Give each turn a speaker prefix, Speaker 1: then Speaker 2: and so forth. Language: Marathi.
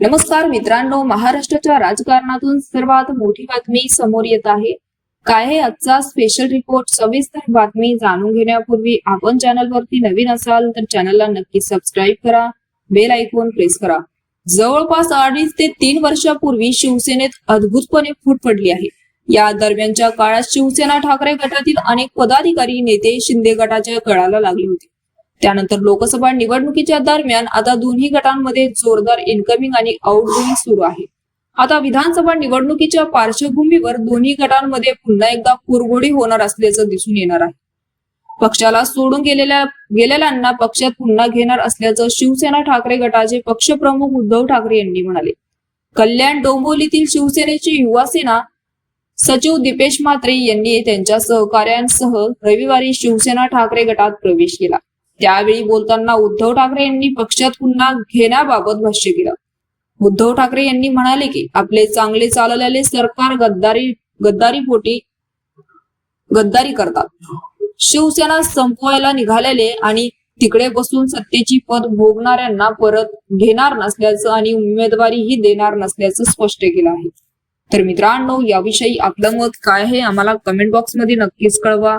Speaker 1: नमस्कार मित्रांनो महाराष्ट्राच्या राजकारणातून सर्वात मोठी बातमी समोर येत आहे. काय आहे आजचा स्पेशल रिपोर्ट सविस्तर बातमी जाणून घेण्यापूर्वी आपण चॅनलवरती नवीन असाल तर चॅनलला नक्की सबस्क्राईब करा बेल ऐकून प्रेस करा. जवळपास अडीच ते तीन वर्षापूर्वी शिवसेनेत अद्भुतपणे फूट पडली आहे. या दरम्यानच्या काळात शिवसेना ठाकरे गटातील अनेक पदाधिकारी नेते शिंदे गटाच्या गळाला लागले होते. त्यानंतर लोकसभा निवडणुकीच्या दरम्यान आता दोन्ही गटांमध्ये जोरदार इनकमिंग आणि आउटगोईंग सुरू आहे. आता विधानसभा निवडणुकीच्या पार्श्वभूमीवर दोन्ही गटांमध्ये पुन्हा एकदा कुरघोडी होणार असल्याचं दिसून येणार आहे. पक्षाला सोडून गेलेल्या गेलेल्यांना पक्षात पुन्हा घेणार असल्याचं शिवसेना ठाकरे गटाचे पक्षप्रमुख उद्धव ठाकरे यांनी म्हणाले. कल्याण डोंबोलीतील शिवसेनेची युवा सेना सचिव दीपेश म्हात्रे यांनी त्यांच्या सहकार्यांसह रविवारी शिवसेना ठाकरे गटात प्रवेश केला. त्यावेळी बोलताना उद्धव ठाकरे यांनी पक्षात पुन्हा घेण्याबाबत भाष्य केलं. उद्धव ठाकरे यांनी म्हणाले की आपले चांगले चाललेले सरकार गद्दारी गद्दारी पोटी गद्दारी करतात. शिवसेना संपवायला निघालेले आणि तिकडे बसून सत्तेची पद भोगणाऱ्यांना परत घेणार नसल्याचं आणि उमेदवारीही देणार नसल्याचं स्पष्ट केलं आहे. तर मित्रांनो याविषयी आपलं मत काय आहे? आम्हाला कमेंट बॉक्समध्ये नक्कीच कळवा.